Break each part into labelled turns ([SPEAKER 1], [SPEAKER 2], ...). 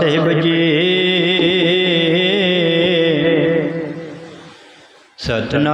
[SPEAKER 1] ਸਾਹਿਬ ਜੀ। ਸਤਨਾਮ।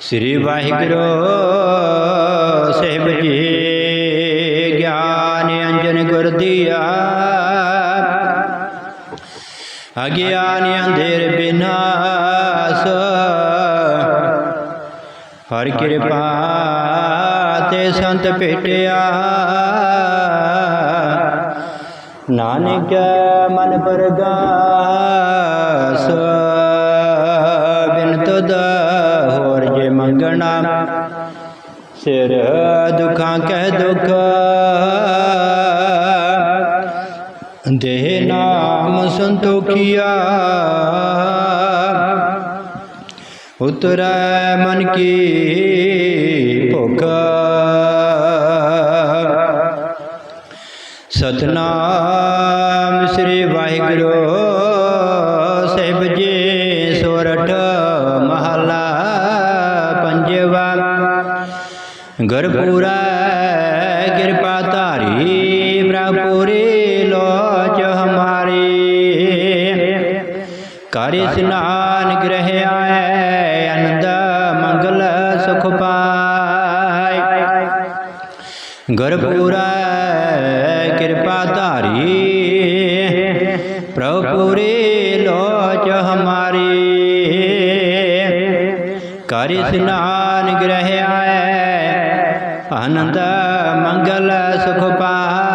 [SPEAKER 1] ਸ੍ਰੀ ਵਾਹਿਗੁਰੂ ਸਾਹਿਬ ਜੀ। ਗਿਆਨ ਅੰਜਨ ਗੁਰ ਦੀਆ। ਅਗਿਆਨ ਅੰਧੇਰ ਬਿਨਾਸ਼। ਹਰ ਕਿਰਪਾ ਤੇ ਸੰਤ ਭੇਟਿਆ ਨਾਨਕ ਮਨ ਪਰਗਾਸ ਬਿਨ ਤੁਧ ਹੋਰ ਜੇ ਮੰਗਣਾ। ਸਿਰ ਦੁਖਾਂ ਕਹਿ ਦੁਖ, ਦੇਹ ਨਾਮ ਸੰਤੋਖੀਆ। ਉਤਰੈ ਮਨ ਕੀ ਭੁਖ। ਸਤਨਾਮ ਸ੍ਰੀ ਵਾਹਿਗੁਰੂ ਸਾਹਿਬ ਜੀ ਸੋਰਠ ਮਹਲਾ ਪੰਜਵਾ। ਗੁਰਪੂਰਾ ਕਰ ਇਸਨਾਨ ਗ੍ਰਹਿ ਆਏ ਅਨੰਦ ਮੰਗਲ, ਸੁਖ ਪਾਏ। ਗੁਰਪੂਰਾ ਕਿਰਪਾ ਧਾਰੀ, ਪ੍ਰਭੂ ਪੂਰੀ ਲੋਚ ਹਮਾਰੀ। ਕਰ ਇਸਨਾਨ ਗ੍ਰਹਿ ਆਏ, ਆਨੰਦ, ਮੰਗਲ, ਸੁਖ ਪਾਏ।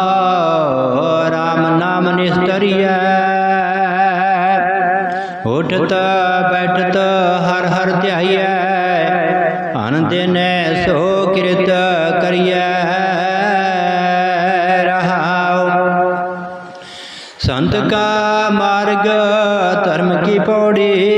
[SPEAKER 1] ਸੰਤ ਰਾਮ ਨਾਮ ਨਿਸਤਰੀਐ। ਉਠਤ, ਬੈਠਤ, ਹਰ ਹਰ ਧਿਆਈਐ। ਆਨੰਦ ਨੇ ਸੋ ਕਿਰਤ ਕਰੀਐ। ਰਹਾਉ। ਸੰਤ ਕਾ ਮਾਰਗ, ਧਰਮ ਕੀ ਪੌੜੀ।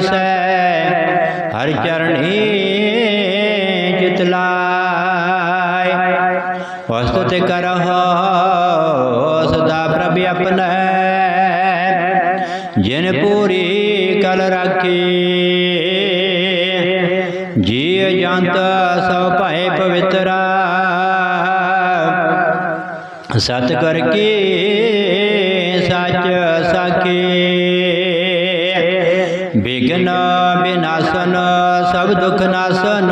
[SPEAKER 1] ਵਿਕਨਾਸੈ ਹਰ ਚਰਣੀ ਜਿਤ ਲਾਇ ਵਸਤੁ ਤੇ ਕਰਹੁ, ਸਦਾ ਪ੍ਰਭ ਆਪਣੈ। ਜਿਨ ਪੂਰੀ ਕਲ ਰਾਖੀ ਜੀ ਜੰਤ ਸਭ ਭਏ ਪਵਿੱਤਰਾ। ਸਤ ਕਰ ਕੀ ਸੱਚ ਸਾਖੀ। ਸਭ ਦੁਖ ਨਾਸਨ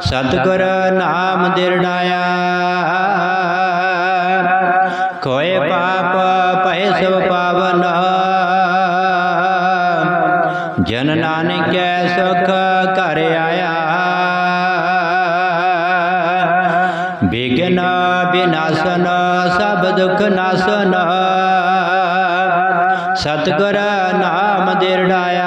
[SPEAKER 1] ਸਤਿਗੁਰ ਨਾਮ ਦਿਰੜਾਇਆ ਕੋਏ ਪਾਪ ਭੈ ਸਭ ਪਾਵਨ। ਜਨ ਨਾਨਕੈ ਸੁਖ ਘਰ ਆਇਆ। ਬਿਗਨ ਬਿਨਾਸਨ ਸਭ ਦੁਖ ਨਾਸਨ ਸਤਿਗੁਰ ਨਾਮ ਦਿਰੜਾਇਆ